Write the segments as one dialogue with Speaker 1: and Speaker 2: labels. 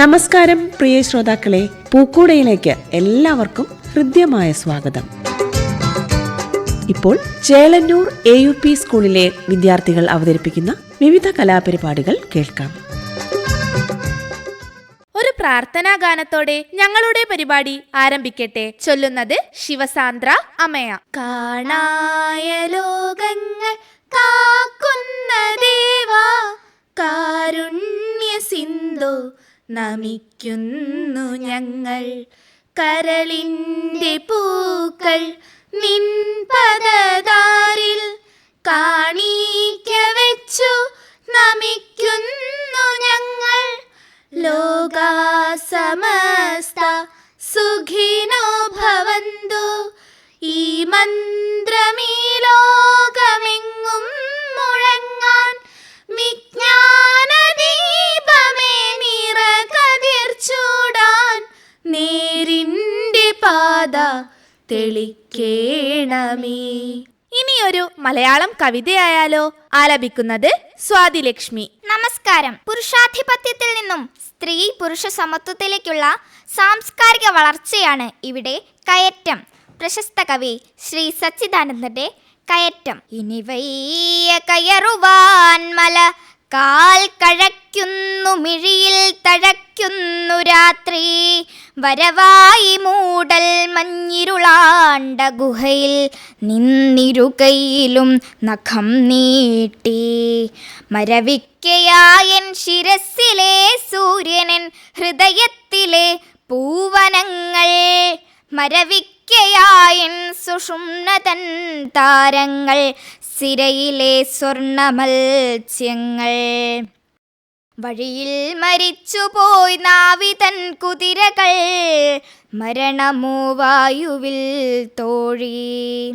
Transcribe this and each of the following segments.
Speaker 1: നമസ്കാരം പ്രിയ ശ്രോതാക്കളെ. പൂക്കൂടയിലേക്ക് എല്ലാവർക്കും ഹൃദ്യമായ സ്വാഗതം. ഇപ്പോൾ ചേലന്നൂർ എ യു പി സ്കൂളിലെ വിദ്യാർത്ഥികൾ അവതരിപ്പിക്കുന്ന വിവിധ കലാപരിപാടികൾ കേൾക്കാം.
Speaker 2: ഒരു പ്രാർത്ഥനാ ഗാനത്തോടെ ഞങ്ങളുടെ പരിപാടി ആരംഭിക്കട്ടെ. ചൊല്ലുന്നത് ശിവസാന്ദ്ര അമയ കാണായ ലോകങ്ങൾ കാക്കുന്ന ദേവാ. കാരുണ്യ സിന്ധു നമിക്കുന്നു ഞങ്ങൾ. കരളിന്റെ പൂക്കൾ നിൻ പദതാരിൽ കാണിക്ക വെച്ചു. നമിക്കുന്നു ഞങ്ങൾ. ലോകാസമസ്ത സുഖിനോ ഭവന്തു. ഈ മന്ത്രമീ ലോകമെങ്ങും മുഴങ്ങാൻ വിജ്ഞാന ദീപമേ നിറകതിർ ചൂടാൻ നേരിന്റെ പാത തെളിക്കേണമേ. ഇനിയൊരു മലയാളം കവിതയായാലോ ആലപിക്കുന്നത് സ്വാതി ലക്ഷ്മി
Speaker 3: നമസ്കാരം. പുരുഷാധിപത്യത്തിൽ നിന്നും സ്ത്രീ പുരുഷ സമത്വത്തിലേക്കുള്ള സാംസ്കാരിക വളർച്ചയാണ് ഇവിടെ കയറ്റം. പ്രശസ്ത കവി ശ്രീ സച്ചിദാനന്ദന്റെ കയറ്റം. ഇനി വയ്യ കയറുവാൻ മല കാൽ കഴയ്ക്കുന്നു മിഴിയിൽ തഴയ്ക്കുന്നു രാത്രി. വരവായി മൂടൽ മഞ്ഞിരുളാണ്ട ഗുഹയിൽ നിന്നിരുകയിലും നഖം നീട്ടി. മരവിക്കയായൻ ശിരസിലെ സൂര്യനൻ ഹൃദയത്തിലെ പൂവനങ്ങൾ. മരവിക്കയായൻ സുഷുമ്നതൻ താരങ്ങൾ സിരയിലെ സ്വർണമത്സ്യങ്ങൾ. വഴിയിൽ മരിച്ചുപോയി നാവിതൻ കുതിരകൾ മരണമോ വായുവിൽ തോഴി.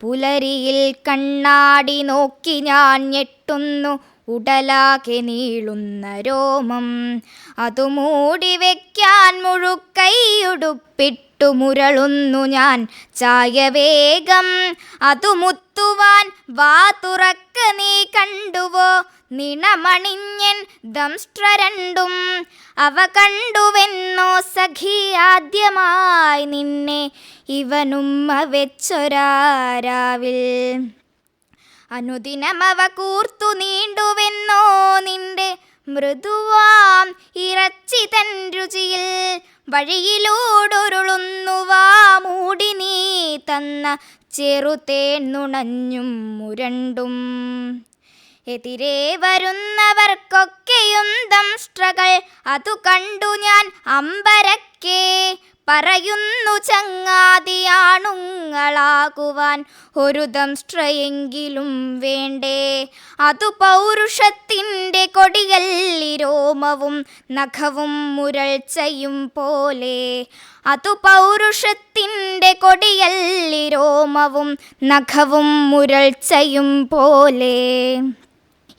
Speaker 3: പുലരിയിൽ കണ്ണാടി നോക്കി ഞാൻ ഞെട്ടുന്നു ഉടലാകെ നീളുന്ന രോമം. അതു മൂടി വെക്കാൻ മുഴുക്കൈയുടുപ്പിട്ടു മുരളുന്നു ഞാൻ. ചായ വേഗം മുത്തുവാൻ വാ തുറക്ക നീ കണ്ടുവോ? നിണമണിഞ്ഞൻ ദംഷ്ട്ര രണ്ടും അവ കണ്ടുവെന്നോ സഖി ആദ്യമായി നിന്നെ ഇവനുമ്മ വെച്ചൊരാരാവിൽ അനുദിനമവ കൂർത്തു നീണ്ടുവെന്നോ നിന്റെ മൃദുവാം ഇറച്ചി തൻ രുചിയിൽ വഴിയിലൂടൊരുളുന്നുവാ. മൂടി നീ തന്ന ചെറുതേൻ നുണഞ്ഞും മുരണ്ടും. എതിരെ വരുന്നവർക്കൊക്കെയും ദംഷ്ട്രകൾ അതു കണ്ടു ഞാൻ അമ്പരക്കെ പറയുന്നു ചങ്ങാതിയാണുങ്ങളാകുവാൻ. ഒരു ദംഷ്ട്രയെങ്കിലും വേണ്ടേ? അതു പൗരുഷത്തിന്റെ കൊടിയല്ലിരോമവും നഖവും മുരൾച്ചയും പോലെ. അതു പൗരുഷത്തിന്റെ കൊടിയല്ലിരോമവും നഖവും മുരൾച്ചയും പോലെ.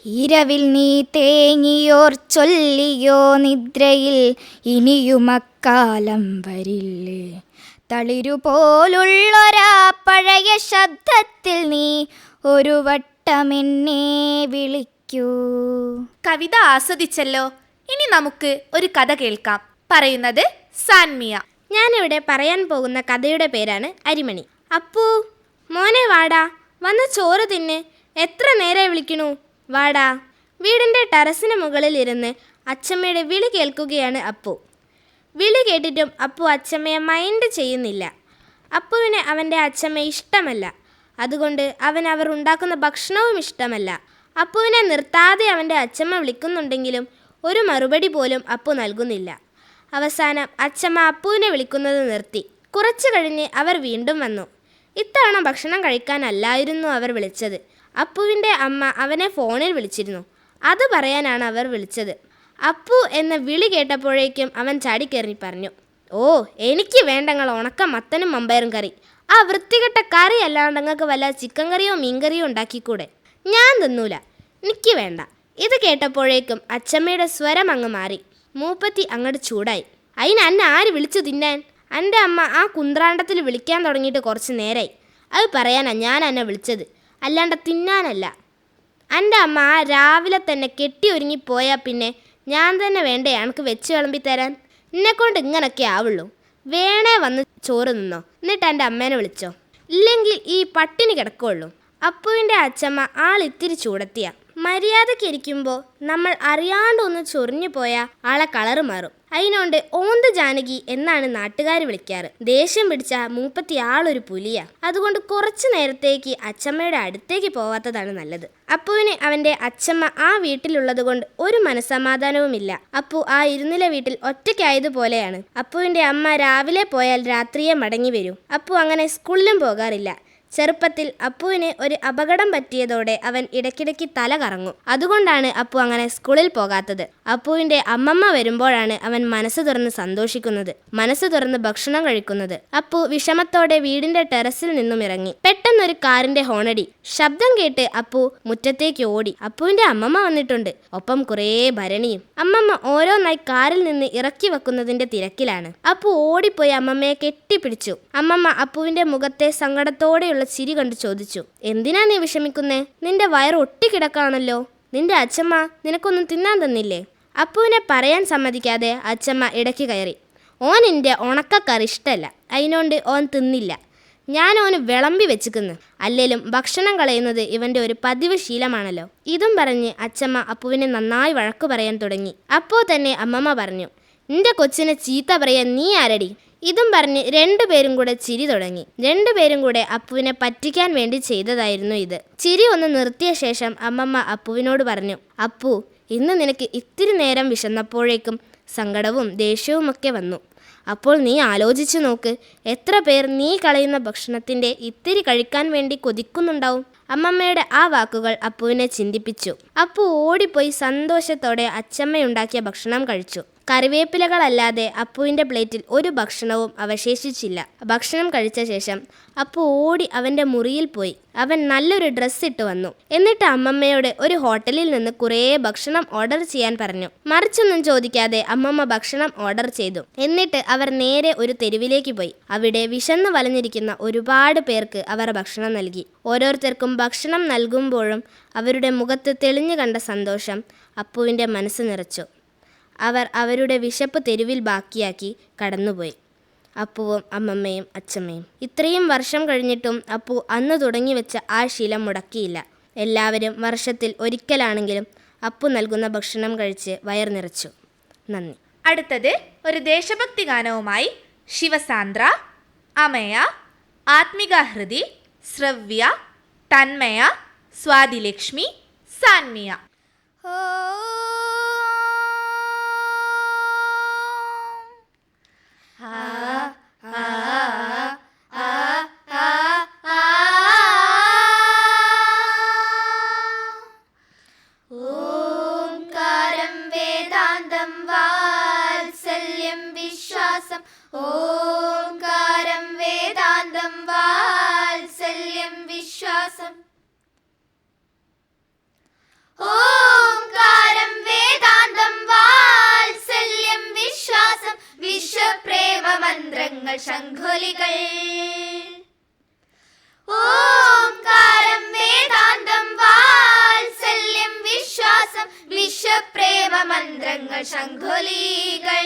Speaker 3: ഇരവിൽ നീ തേങ്ങിയോർ ചൊല്ലിയോ നിദ്രയിൽ ഇനിയുമക്കാലം വരില്ലേ? തളിരുപോലുള്ളൊരാ പഴയ ശബ്ദത്തിൽ നീ ഒരു വട്ടമെന്നെ വിളിക്കൂ.
Speaker 2: കവിത ആസ്വദിച്ചല്ലോ. ഇനി നമുക്ക് ഒരു കഥ കേൾക്കാം. പറയുന്നത് സാൻമിയ.
Speaker 4: ഞാനിവിടെ പറയാൻ പോകുന്ന കഥയുടെ പേരാണ് അരിമണി. അപ്പു മോനെ വാടാ. വന്ന് ചോറ് തിന്ന്. എത്ര നേരെ വിളിക്കണു? വാടാ. വീടിന്റെ ടെറസിന് മുകളിൽ ഇരുന്ന് അച്ചമ്മയുടെ വിളി കേൾക്കുകയാണ് അപ്പു. വിളി കേട്ടിട്ടും അപ്പു അച്ഛമ്മയെ മൈൻഡ് ചെയ്യുന്നില്ല. അപ്പുവിന് അവന്റെ അച്ഛമ്മ ഇഷ്ടമല്ല. അതുകൊണ്ട് അവൻ അവർ ഉണ്ടാക്കുന്ന ഭക്ഷണവും ഇഷ്ടമല്ല. അപ്പുവിനെ നിർത്താതെ അവന്റെ അച്ഛമ്മ വിളിക്കുന്നുണ്ടെങ്കിലും ഒരു മറുപടി പോലും അപ്പു നൽകുന്നില്ല. അവസാനം അച്ഛമ്മ അപ്പുവിനെ വിളിക്കുന്നത് നിർത്തി. കുറച്ചു കഴിഞ്ഞ് അവർ വീണ്ടും വന്നു. ഇത്തവണ ഭക്ഷണം കഴിക്കാനല്ലായിരുന്നു അവർ വിളിച്ചത്. അപ്പുവിന്റെ അമ്മ അവനെ ഫോണിൽ വിളിച്ചിരുന്നു. അത് പറയാനാണ് അവർ വിളിച്ചത്. അപ്പു എന്ന വിളി കേട്ടപ്പോഴേക്കും അവൻ ചാടിക്കയറി പറഞ്ഞു ഓ എനിക്ക് വേണ്ടങ്ങൾ ഉണക്ക മത്തനും മമ്പയറും കറി. ആ വൃത്തികെട്ട കറി അല്ലാണ്ട് വല്ല ചിക്കൻ കറിയോ മീൻകറിയോ ഉണ്ടാക്കിക്കൂടെ? ഞാൻ തിന്നൂല. എനിക്ക് വേണ്ട. ഇത് കേട്ടപ്പോഴേക്കും അച്ചമ്മയുടെ സ്വരം അങ്ങ് മാറി. മൂപ്പത്തി അങ്ങോട്ട് ചൂടായി. അതിന് അന്നെ ആര് വിളിച്ചു തിന്നാൻ? എന്റെ അമ്മ ആ കുന്ത്രാണ്ടത്തിൽ വിളിക്കാൻ തുടങ്ങിയിട്ട് കുറച്ച് നേരായി. അത് പറയാനാ ഞാൻ എന്നെ വിളിച്ചത്. അല്ലാണ്ട് തിന്നാനല്ല. എന്റെ അമ്മ ആ രാവിലെ തന്നെ കെട്ടി ഒരുങ്ങി പോയാൽ പിന്നെ ഞാൻ തന്നെ വേണ്ടേ അനക്ക് വെച്ച് വിളമ്പി തരാൻ? എന്നെക്കൊണ്ട് ഇങ്ങനൊക്കെ ആവുള്ളൂ. വേണേ വന്ന് ചോറ് നിന്നോ എന്നിട്ട് എന്റെ അമ്മേനെ വിളിച്ചോ. ഇല്ലെങ്കിൽ ഈ പട്ടിണി കിടക്കുള്ളൂ. അപ്പുവിന്റെ അച്ചമ്മ ആൾ ഇത്തിരി ചൂടത്തിയ. മര്യാദയ്ക്ക് ഇരിക്കുമ്പോൾ നമ്മൾ അറിയാണ്ട് ഒന്ന് ചൊറിഞ്ഞു പോയാൽ ആളെ കളറ് മാറും. അതിനോണ്ട് ഓന്ത് ജാനകി എന്നാണ് നാട്ടുകാർ വിളിക്കാറ്. ദേഷ്യം പിടിച്ച മൂപ്പത്തി ആളൊരു പുലിയാ. അതുകൊണ്ട് കുറച്ചു നേരത്തേക്ക് അച്ചമ്മയുടെ അടുത്തേക്ക് പോവാത്തതാണ് നല്ലത്. അപ്പുവിന് അവന്റെ അച്ചമ്മ ആ വീട്ടിലുള്ളത് കൊണ്ട് ഒരു മനസമാധാനവുമില്ല അപ്പു ആ ഇരുന്നില വീട്ടിൽ ഒറ്റയ്ക്കായതുപോലെയാണ് അപ്പുവിന്റെ അമ്മ രാവിലെ പോയാൽ രാത്രിയെ മടങ്ങി വരും. അപ്പു അങ്ങനെ സ്കൂളിലും പോകാറില്ല. ചെറുപ്പത്തിൽ അപ്പുവിന് ഒരു അപകടം പറ്റിയതോടെ അവൻ ഇടയ്ക്കിടയ്ക്ക് തല കറങ്ങും. അതുകൊണ്ടാണ് അപ്പു അങ്ങനെ സ്കൂളിൽ പോകാത്തത്. അപ്പുവിന്റെ അമ്മമ്മ വരുമ്പോഴാണ് അവൻ മനസ്സ് തുറന്ന് സന്തോഷിക്കുന്നത്. മനസ്സ് തുറന്ന് ഭക്ഷണം കഴിക്കുന്നത്. അപ്പു വിഷമത്തോടെ വീടിന്റെ ടെറസിൽ നിന്നും ഇറങ്ങി. പെട്ടെന്നൊരു കാറിന്റെ ഹോണടി. ശബ്ദം കേട്ട് അപ്പു മുറ്റത്തേക്ക് ഓടി. അപ്പുവിന്റെ അമ്മമ്മ വന്നിട്ടുണ്ട്. ഒപ്പം കുറേ ഭരണിയും. അമ്മമ്മ ഓരോന്നായി കാറിൽ നിന്ന് ഇറക്കി വെക്കുന്നതിന്റെ തിരക്കിലാണ്. അപ്പു ഓടിപ്പോയി അമ്മമ്മയെ കെട്ടിപ്പിടിച്ചു. അമ്മമ്മ അപ്പുവിന്റെ മുഖത്തെ സങ്കടത്തോടെയുള്ള ചിരി കണ്ട് ചോദിച്ചു എന്തിനാ നീ വിഷമിക്കുന്നേ? നിന്റെ വയറ് ഒട്ടിക്കിടക്കാണല്ലോ. നിന്റെ അച്ഛമ്മ നിനക്കൊന്നും തിന്നാൻ തന്നില്ലേ? അപ്പുവിനെ പറയാൻ സമ്മതിക്കാതെ അച്ഛമ്മ ഇടയ്ക്ക് കയറി ഓൻ എന്റെ ഉണക്കക്കറി ഇഷ്ടമല്ല അതിനോണ്ട് ഓൻ തിന്നില്ല. ഞാൻ ഓന് വിളമ്പി വെച്ചിക്കുന്നു. അല്ലേലും ഭക്ഷണം കളയുന്നത് ഇവന്റെ ഒരു പതിവ് ശീലമാണല്ലോ. ഇതും പറഞ്ഞ് അച്ചമ്മ അപ്പുവിനെ നന്നായി വഴക്കു പറയാൻ തുടങ്ങി. അപ്പോൾ തന്നെ അമ്മമ്മ പറഞ്ഞു നിന്റെ കൊച്ചിനെ ചീത്ത പറയാൻ നീ ആരടി? ഇതും പറഞ്ഞ് രണ്ടുപേരും കൂടെ ചിരി തുടങ്ങി. രണ്ടുപേരും കൂടെ അപ്പുവിനെ പറ്റിക്കാൻ വേണ്ടി ചെയ്തതായിരുന്നു ഇത്. ചിരി ഒന്ന് നിർത്തിയ ശേഷം അമ്മമ്മ അപ്പുവിനോട് പറഞ്ഞു അപ്പു ഇന്ന് നിനക്ക് ഇത്തിരി നേരം വിശന്നപ്പോഴേക്കും സങ്കടവും ദേഷ്യവുമൊക്കെ വന്നു. അപ്പോൾ നീ ആലോചിച്ചു നോക്ക് എത്ര പേർ നീ കളയുന്ന ഭക്ഷണത്തിന്റെ ഇത്തിരി കഴിക്കാൻ വേണ്ടി കൊതിക്കുന്നുണ്ടാവും? അമ്മമ്മയുടെ ആ വാക്കുകൾ അപ്പുവിനെ ചിന്തിപ്പിച്ചു. അപ്പു ഓടിപ്പോയി സന്തോഷത്തോടെ അച്ചമ്മയുണ്ടാക്കിയ ഭക്ഷണം കഴിച്ചു. കറിവേപ്പിലകളല്ലാതെ അപ്പുവിന്റെ പ്ലേറ്റിൽ ഒരു ഭക്ഷണവും അവശേഷിച്ചില്ല. ഭക്ഷണം കഴിച്ച ശേഷം അപ്പു ഓടി അവന്റെ മുറിയിൽ പോയി. അവൻ നല്ലൊരു ഡ്രസ്സ് ഇട്ട് വന്നു. എന്നിട്ട് അമ്മമ്മയോട് ഒരു ഹോട്ടലിൽ നിന്ന് കുറേ ഭക്ഷണം ഓർഡർ ചെയ്യാൻ പറഞ്ഞു. മറിച്ചൊന്നും ചോദിക്കാതെ അമ്മമ്മ ഭക്ഷണം ഓർഡർ ചെയ്തു. എന്നിട്ട് അവർ നേരെ ഒരു തെരുവിലേക്ക് പോയി. അവിടെ വിശന്ന് വലഞ്ഞിരിക്കുന്ന ഒരുപാട് പേർക്ക് അവർ ഭക്ഷണം നൽകി. ഓരോരുത്തർക്കും ഭക്ഷണം നൽകുമ്പോഴും അവരുടെ മുഖത്ത് തെളിഞ്ഞു കണ്ട സന്തോഷം അപ്പുവിന്റെ മനസ്സ് നിറച്ചു. അവർ അവരുടെ വിശപ്പ് തെരുവിൽ ബാക്കിയാക്കി കടന്നുപോയി. അപ്പുവും അമ്മമ്മയും അച്ഛമ്മയും. ഇത്രയും വർഷം കഴിഞ്ഞിട്ടും അപ്പു അന്ന് തുടങ്ങി വെച്ച ആ ശീലം മുടക്കിയില്ല. എല്ലാവരും വർഷത്തിൽ ഒരിക്കലാണെങ്കിലും അപ്പു നൽകുന്ന ഭക്ഷണം കഴിച്ച് വയർ നിറച്ചു. നന്ദി.
Speaker 2: അടുത്തത് ഒരു ദേശഭക്തി ഗാനവുമായി ശിവസാന്ദ്ര അമയ ആത്മിക ഹൃദി ശ്രവ്യ തന്മയ സ്വാതിലക്ഷ്മി സാൻമിയ.
Speaker 5: ഓംകാരം ഓംകാരം വേദാന്തം വാത്സല്യം വിശ്വാസം വിശ്വപ്രേമ മന്ത്രങ്ങൾ ഓംകാരം വേദാന്തം വാത്സല്യം വിശ്വാസം വിശ്വപ്രേമ മന്ത്രങ്ങൾ ശംഖുലികൾ.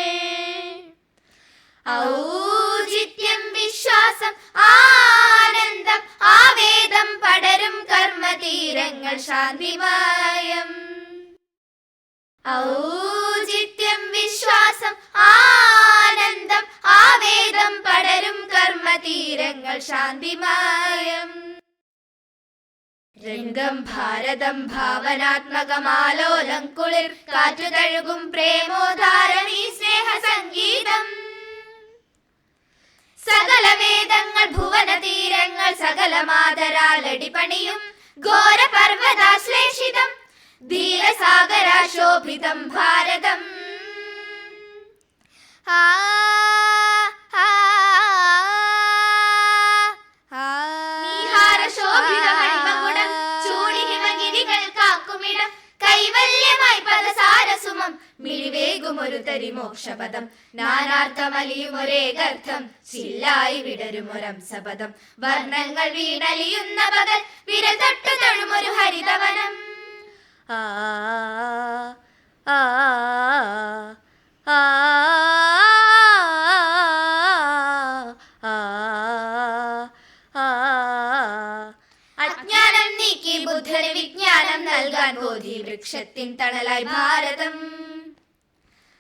Speaker 5: ഔചിത്യം വിശ്വാസം ആനന്ദം ആവേദം പടരും കർമ്മതീരങ്ങൾ ശാന്തിമായം. ഔചിത്യം വിശ്വാസം ആനന്ദം ആവേദം പടരും കർമ്മതീരങ്ങൾ ശാന്തിമായം. രംഗം ഭാരതം ഭാവനാത്മകമാലോലം കുളിർ കാറ്റു തഴുകും സ്നേഹ സംഗീതം തീരങ്ങൾ ഘോരപർവതാശ്ലേഷിതം ധീരസാഗരാശോഭിതം ഭാരതം. ആ, കൈവല്യമായി പദസാരസുമം മിഴിവേകുമൊരു തരി മോക്ഷപദം. നാനാർത്ഥമലിയുമൊരേകർത്ഥം ചില്ലായി വിടരുമൊരംസപദം വർണങ്ങൾ വീണലിയുന്ന പകൽ വിരൽ തൊഴുമൊരു ഹരിതവനം.
Speaker 2: ആ ആ ആ.
Speaker 5: അജ്ഞാനം നീക്കി ബുദ്ധന് വിജ്ഞാനം നൽകാൻ ബോധി വൃക്ഷത്തിൻ തണലായി ഭാരതം.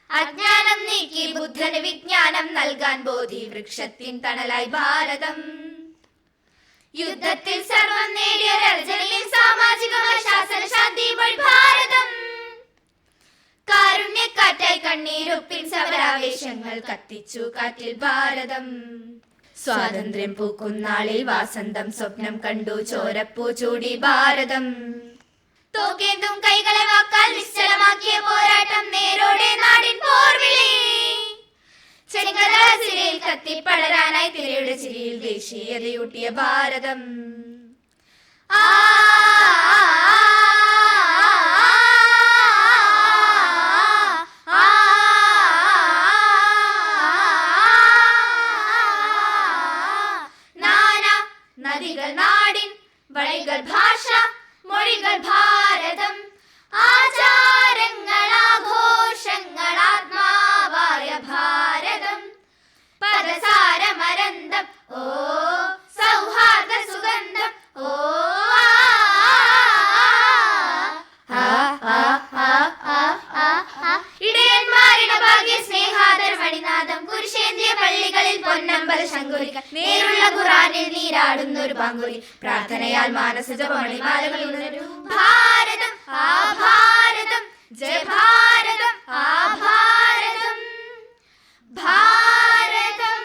Speaker 5: അജ്ഞാനം നീക്കി ബുദ്ധന് വിജ്ഞാനം നൽകാൻ ബോധി വൃക്ഷത്തിൻ തണലായി ഭാരതം. യുദ്ധത്തിൽ സർവം നേടിയ രജനിയിൽ സാമാജികമായ ശാസന ശാന്തി വഴി ഭാരതം. കാരുണ്യക്കാറ്റായി കണ്ണീരൊപ്പിൻ സമരാവേശങ്ങൾ കത്തിച്ചു കാറ്റിൽ ഭാരതം. സ്വാതന്ത്ര്യം പൂക്കുന്നാളിൽ വാസന്തം സ്വപ്നം കണ്ടു ചോരപ്പൂ ചൂടി ഭാരതം. കൈകളെ നിശ്ചലമാക്കിയ പോരാട്ടം നേരോടെ കത്തിപ്പടരാനായി തിരയുടെ ചിരിയിൽ ദേശീയതയൂട്ടിയ ഭാരതം നദികൾ നാടിൻ വഴികൾ ഭാഷ ഓ സുഗന്ധം ഓ ഭാഗ്യ സ്നേഹാദർ പള്ളികളിൽ ഖുറാനിൽ നീരാടുന്ന ഒരു പ്രാർത്ഥനയാൽ ഭാരതം ആ ഭാരതം ജയ ഭാരതം ആ ഭാരതം ഭാരതം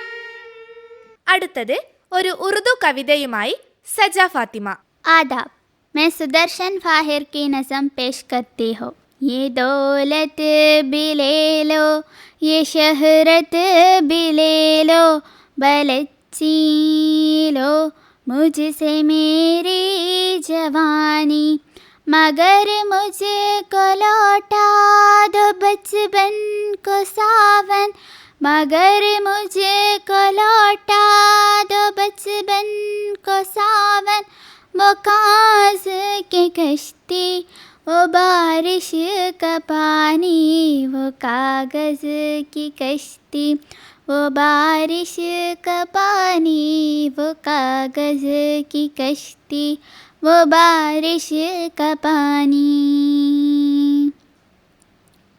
Speaker 2: അടുത്തത് ഒരു ഉറുദു കവിതയുമായി സജ ഫാത്തിമ
Speaker 6: आदाब मैं सुदर्शन फाहिर की नज़म पेश करती हूँ ये दौलत भी ले लो ये शहरत भी ले लो बलच्ची लो मुझसे मेरी जवानी मगर मुझको लौटा दो बचपन को सावन मगर मुझको लौटा दो बचपन को सावन। वो कांस के कश्ती, वो बारिश का पानी, वो कागज़ की कश्ती, वो बारिश का पानी, वो कागज़ की कश्ती, वो बारिश का पानी।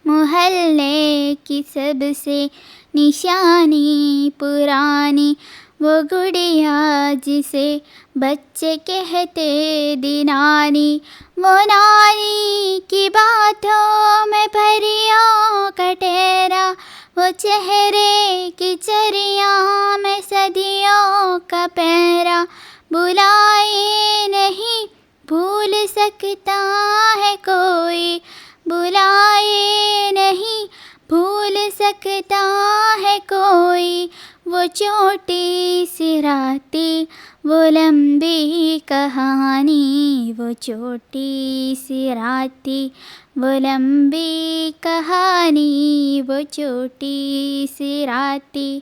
Speaker 6: मोहल्ले की सबसे निशानी पुरानी, वो गुड़िया जिसे बच्चे कहते दिनानी। वो नानी की बातों में परियों का ठहरा वो चेहरे की चरिया में सदियों का पहरा बुलाए नहीं भूल सकता है कोई बुलाए नहीं भूल सकता है कोई। वो छोटी सी राती, वो लंबी कहानी। वो छोटी सी राती, वो लंबी कहानी। वो छोटी सी राती,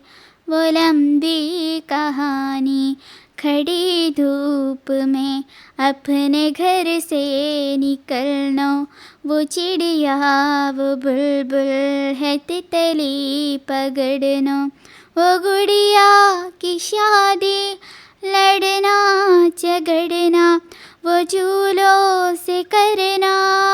Speaker 6: वो लंबी कहानी। खड़ी धूप में अपने घर से निकलना। वो चिड़िया, वो बुलबुल है तितली पकड़ना वो गुड़िया की शादी, लड़ना, झगड़ना। वो झूलों से करना,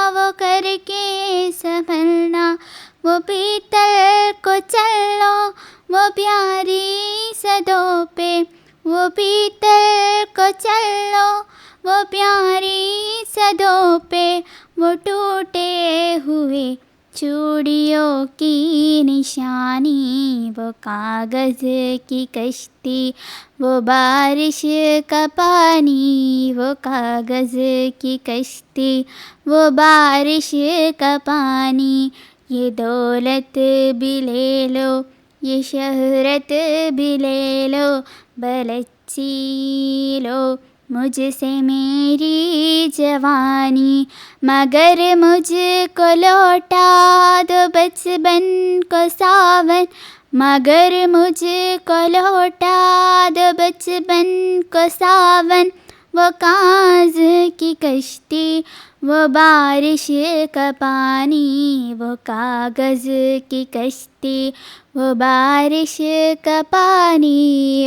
Speaker 6: वो करके संभलना। वो पीतल को चलो वो प्यारी सदों पे वो पीतल को चलो, वो प्यारी सदों पे, वो टूटे हुए चूड़ियों की निशानी, वो कागज़ की कश्ती, वो बारिश का पानी, वो कागज़ की कश्ती, वो बारिश का पानी, ये दौलत भी ले लो। ये शहरत भी ले लो बलच्ची लो मुझसे मेरी जवानी मगर मुझको लौटा दो बचपन को सावन मगर मुझको लौटा दो बचपन को सावन वो काज की कश्ती वो बारिश का पानी वो कागज़ की कश्ती वो बारिश का पानी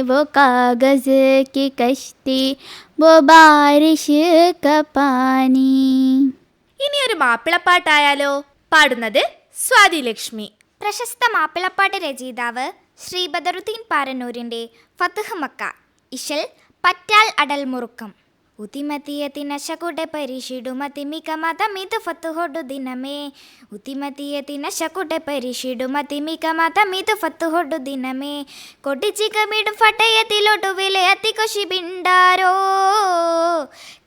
Speaker 6: वो कागज़ की कश्ती वो बारिश का पानी
Speaker 2: ഇനി ഒരു മാപ്പിളപ്പാട്ടായാലോ പാടുന്നത് സ്വാതി ലക്ഷ്മി
Speaker 3: പ്രശസ്ത മാപ്പിളപ്പാട്ട് രചയിതാവ് ശ്രീ ബദറുദ്ദീൻ പാരന്നൂരിൻ്റെ ഫത്തുഹ് മക്ക ഇശൽ പറ്റാൽ അടൽ മുറുക്കം ഉതിമതിയതിന ശകുടെ പരിഷിടുമതിമിക മതമിത് ഫത്തുഹൊടു ദിനമേ ഉതിമതിയതിന ശകുടെ പരിഷിടുമതിമിക മതമിത് ഫത്തുഹൊടു ദിനമേ കൊടിച്ചികമിടും ഫട്ടയത്തിലൊടുവിലെ അത്തികൊശി ബിണ്ടാരോ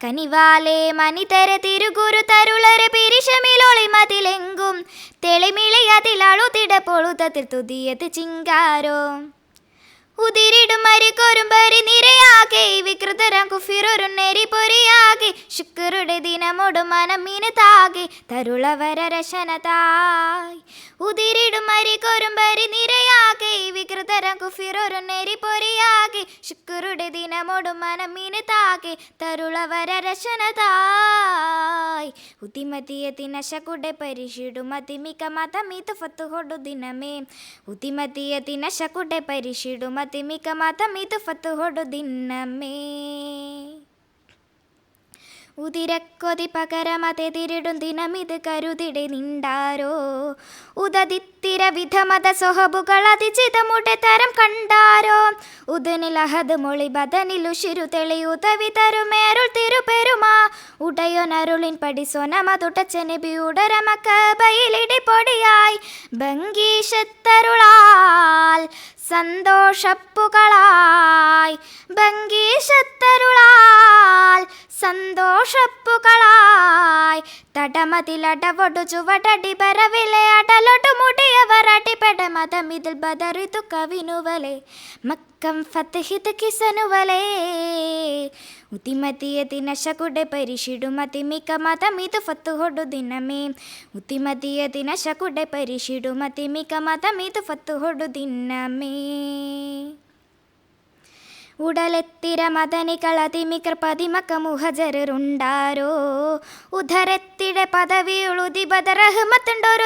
Speaker 3: കനിവാലേ മനിതരെ തിരുഗുരു തരുളരെ പിരിശമിലൊളി മതിലെങ്കും തെളിമിളി അതിലളുതിട പൊളുതത്തിൽ തുതിയത് ചിങ്കാരോ. ഉതിരിടും മരിക്കൊരുമ്പരി നിരയാകെ. വികൃതരം കുഫിറൊരു നെരി പൊരിയാകെ. ശുക്രുടെ ദിനമൊടു മനമിന് താകെ. തരുളവര രശനതായി. ഫത്തുഹൊടു ദിനമേ. ഉതിമതിയ ദിനശകുടെ പരിഷിടും അതിമിക മതമിത ഫത്തുഹൊടു ദിനമേ ഉതിരക്കൊതി പകരമതെതിരിടും ദിനമിത് കരുതിടെ നിണ്ടാരോ? ഉദതിത്തിര വിധമത സൊഹബുകൾ അതിചിതമുടെ തരം കണ്ടാരോ? ഉദനിൽ അഹദ് മൊളി ബദനിലുഷിരു തെളിയുത വിതരുമേരുൾ തിരുപെരുമാ. ഉടയൊനരുളിൻ പടിസൊനമതുടച്ചനബി ഉടരമക്കബയിലിടി പൊടിയായി ഭംഗീഷത്തരുളാൽ സന്തോഷപ്പുകളായി ഭംഗീശത്തരുളാൽ സന്തോഷപ്പുകളായി തടമതിലടവൊടു ചുവടടി പരവിലെ അടലൊടു മുടിയവർ അടിപെട മതമിതിൽ ബദറിതു കവിനുവലെ മക്കം ഫത്തഹിത് കിസനുവലേ ഉതിമതിയ ദിനശകുടെ പരിഷിടുമതിമിക മതമിതു ഫത്തുഹൊടു ദിനമേ. ഉതിമതിയ ദിനശകുടെ പരിഷിടുമതിമിക മതമിതു ഫത്തുഹൊടു ദിനമേ. ഉടലെത്തിര മദനികളതിമികർ പതിമക മുഹജറുണ്ടാരോ ഉദരത്തിടെ പദവിയുളുതി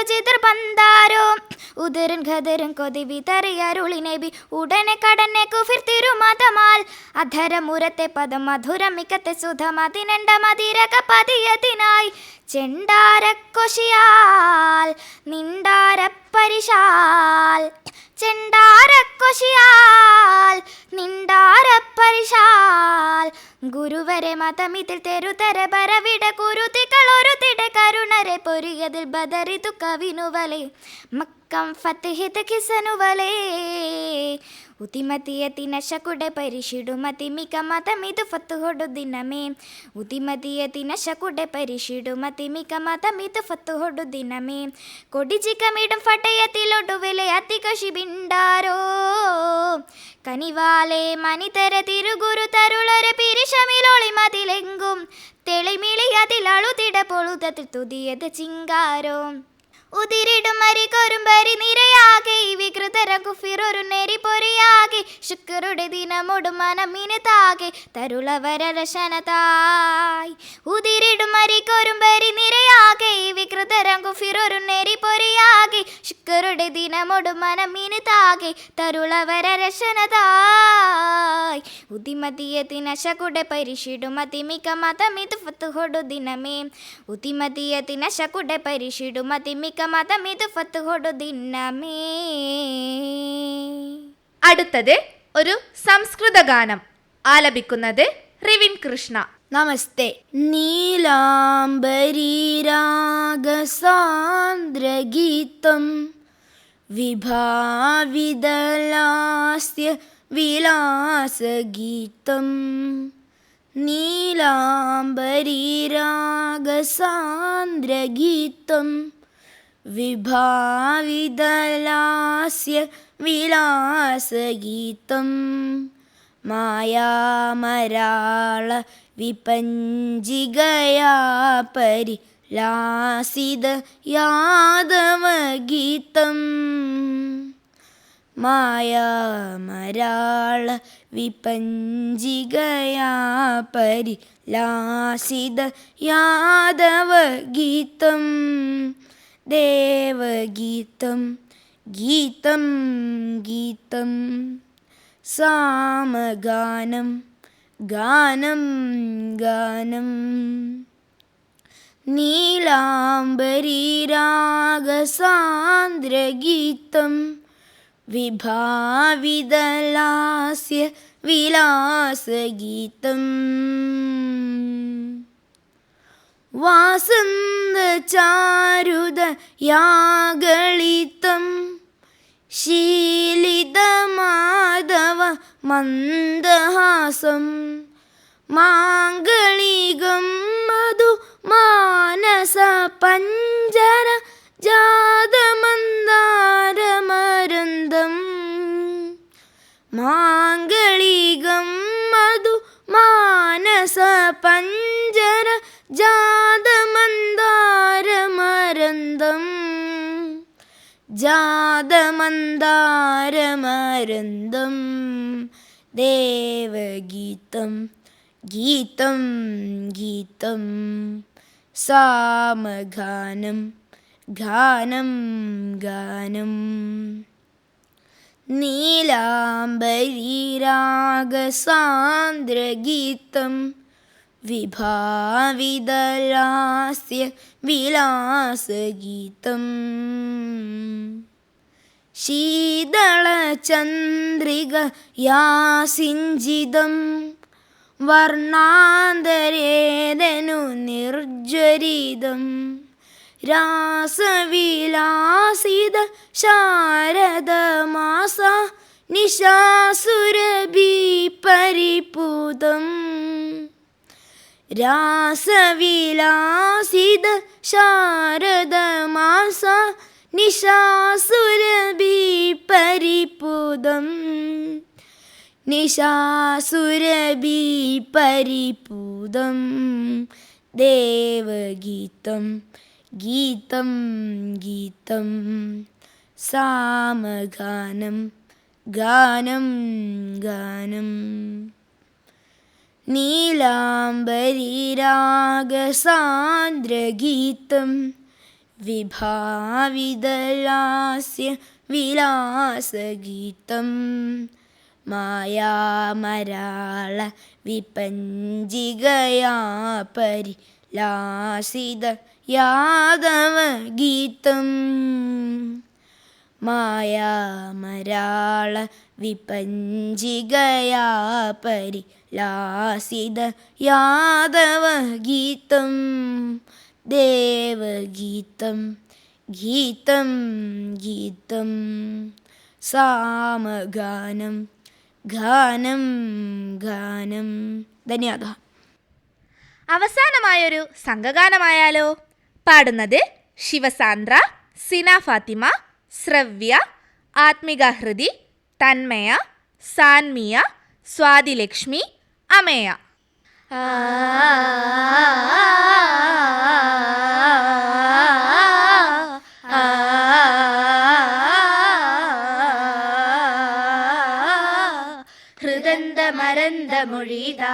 Speaker 3: ചിതിർ പന്താരോ? ഉദരൻ ഖദരൻ കൊതി വിതറിയരുളിനെബി ഉടനെ കടനെ കുഫിർ തിരുമതമാൽ. അധരമുരത്തെ പദം മധുരം മികത്തെ സുധമതിനണ്ട മതിരക പതിയതിനായി. ചെണ്ടാരക്കൊശിയാൽ നിണ്ടാരപ്പരിശാൽ. ചെണ്ടാരക്കൊശിയാൽ നിണ്ടാരപ്പരിശാൽ. ഗുരുവരെ മതമിതിൽ തെരുതര ബരവിട കുരുതികൾ ഒരു തിട കരുണരെ പൊരിയതിൽ ബദറിതു കവിനുവലേ മക്കം ഫത്തിഹിത് കിസനുവലേ. ഉതിമതിയ തിനശകുടെ പരിഷിടുമതിമിക മതമിതു ഫത്തുഹൊടു ദിനമേ. ഉതിമതിയ തിനശകുടെ പരിഷിടുമതിമിക മതമിതു ഫത്തുഹൊടു ദിനമേ. കൊടിച്ചിക്കമിടും ഫട്ടയത്തിലൊടുവിലെ അത്തികശി ബിണ്ടാരോ കനിവാലെ മനിതര തിരുഗുരു തരുളരെ പിരിശമിലൊളിമതിലെങ്കും തെളിമിളി അതിലളുതിട പൊളുതത്തിൽ തുതിയത് ചിങ്കാരോ? ഉതിരിടും മരികൊരുമ്പരി നിരയാകെ. വികൃതര കുഫിറൊരു നെരി പൊരിയാകെ. ശുക്രുടെ ദിനമൊടു മനമിന് താകെ. തരുളവര രശനതായി ഉതിരിടും മരികൊരുമ്പരി നിരയാകെ. വികൃതര കുഫിറൊരു നെരി പൊരിയാകെ. ശുക്രുടെ ദിനമൊടു മനമിന് താകെ. തരുളവര രശനതായി ഉതിമതിയ ദിനശകുടെ പരിഷിടും അതിമിക ഫത്തുഹൊടു ദിനമേ. ഉതിമതിയ ദിനശകുടെ അതിമിക മതമിത് ഫത്തുഹൊടു ദിനമേ.
Speaker 2: അടുത്തത് ഒരു സംസ്കൃത ഗാനം. ആലപിക്കുന്നത് റിവിൻ കൃഷ്ണ.
Speaker 7: നമസ്തേ. നീലാംബരീരാഗസാന്ദ്രഗീതം വിഭാവിതലാസ്യ വിലാസഗീതം നീലാംബരീരാഗസാന്ദ്രഗീതം വിഭാവിതലാസ്യ വിലാസഗീതം. മായാമരാള വിപഞ്ചികയാ പരിലാസിത യാദവഗീതം. മായാമരാള വിപഞ്ചികയാ പരിലാസിത യാദവഗീതം. ദേവഗീതം ഗീതം ഗീതം. സാമഗാനം ഗാനം ഗാനം. നീലാംബരീരാഗസാന്ദ്രഗീതം വിഭാവിതലാസ്യ വിലാസഗീതം. വാസന്തചാരുത ശീലിത മാധവ മന്ദഹാസം. മാംഗളികം മധു മാനസ പഞ്ചര ജാതമന്ദാരമരന്തം. മാംഗളികം മധു മാനസ പഞ്ചര ജാതമന്ദാരമരന്തം ജാതമന്ദാരമരന്തം ദേവഗീതം ഗീതം ഗീതം സാമഗാനം ഗാനം ഗാനം നീലാംബരീരാഗസാന്ദ്രഗീതം വിഭാവിതലാസ്യ വിലാസഗീതം. ശീതളചന്ദ്രിക യാസിഞ്ചിതം. വർണാന്തരേതനു നിർജ്വരിതം. രാസവിലാസിത ശാരദമാസ നിശാസുരഭി രാസവിലാസിത ശാരദമാസ നിശാസുരഭി പരിപുതം നിശാസുരഭി പരിപുതം ദേവഗീതം ഗീതം ഗീതം. സാമഗാനം ഗാനം ഗാനം. നീലാംബരീരാഗസാന്ദ്രഗീതം വിഭാവിതലാസ്യ വിലാസഗീതം മായാമരാള വിപഞ്ചികയാ പരിലാസിത യാദവഗീതം മായാമരാള വിപഞ്ചികയാ പരിലാസിത യാദവഗീതം ദേവഗീതം ഗീതം ഗീതം സാമഗാനം ഗാനം ഗാനം. ധന്യവാദ.
Speaker 2: അവസാനമായൊരു സംഘഗാനമായാലോ? പാടുന്നത് ശിവസാന്ദ്ര സിന ഫാത്തിമ ശ്രവ്യ ആത്മിക ഹൃദി തന്മയ സാൻമിയ സ്വാതിലക്ഷ്മി മരന്ത
Speaker 5: മുളീദാ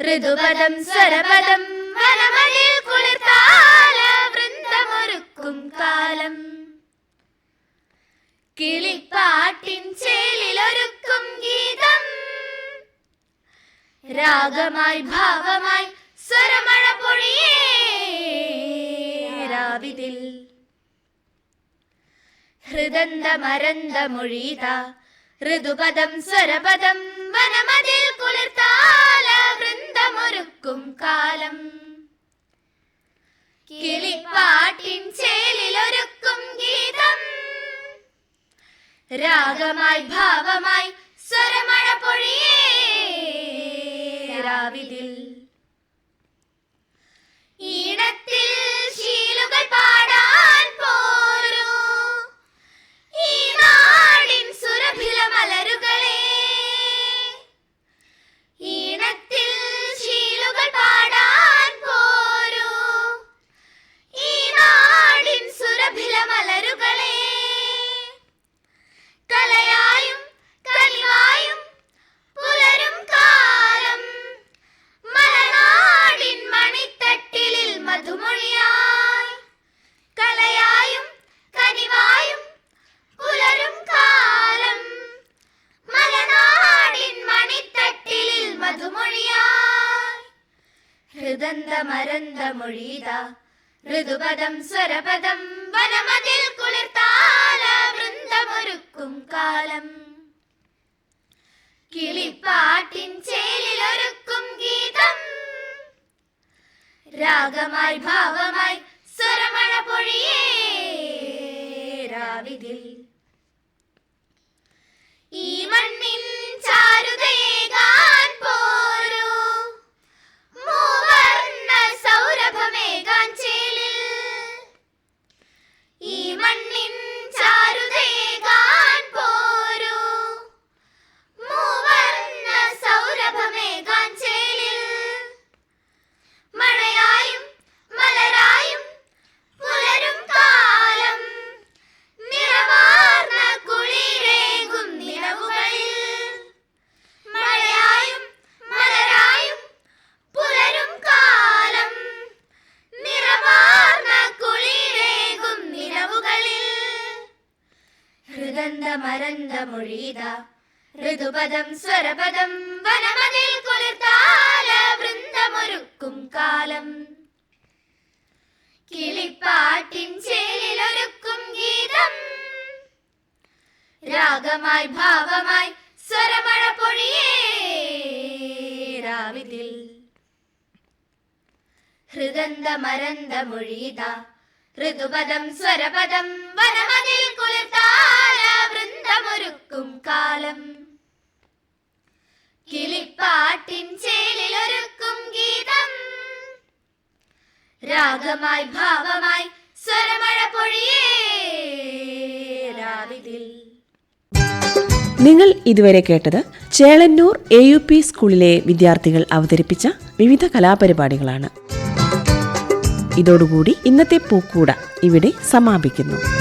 Speaker 5: ഋതുപദം സ്വരപദം വനമതിൽ കുളിർത്താല വൃന്ദമൊരുക്കും കാലം. കിളിപ്പാട്ടിൻ ചേലിലൊരുക്കും ഗീതം. രാഗമായി ഭാവമായി സ്വരമഴ പൊഴിയേ രാവിതിൽ. മൊഴീത ഋതുപദം സ്വരപദം വനമതിൽ കുളിർത്താല വൃന്ദമൊരുക്കും കാലം. കിളിപ്പാട്ടിൻ ചേലിലൊരുക്കും ഗീതം. രാഗമായി ഭാവമായി സ്വരമഴ പൊഴിയേ. ഈണത്തിൽ ശീലുകൾ പാടാൻ രാഗമായി ഭാവമായി സ്വരമഴ പൊഴിയേ രാവിതിൽ. ഈ മണ്ണിൻ ഹൃദന്തമരന്തമൊഴീത ഋതുപദം സ്വരപദം വനമതിൽ കുളിർത്താല വൃന്ദമൊരുക്കും കാലം. കിളിപ്പാട്ടിൻ ചേലിലൊരുക്കും ഗീതം. രാഗമായി ഭാവമായി സ്വരമഴ പൊഴിയേ രാവിതിൽ. ഹൃദന്തമരന്തമൊഴീത ഋതുപദം സ്വരപദം വനമതിൽ കുളിർത്താല വൃന്ദമൊരുക്കും കാലം. കിളിപ്പാട്ടിൻ ചേലിലൊരുക്കും ഗീതം. രാഗമായി ഭാവമായി സ്വരമഴ പൊഴിയേ രാവിതിൽ.
Speaker 1: നിങ്ങൾ ഇതുവരെ കേട്ടത് ചേളന്നൂർ എ യു പി സ്കൂളിലെ വിദ്യാർത്ഥികൾ അവതരിപ്പിച്ച വിവിധ കലാപരിപാടികളാണ്. ഇതോടുകൂടി ഇന്നത്തെ പൂക്കൂട ഇവിടെ സമാപിക്കുന്നു.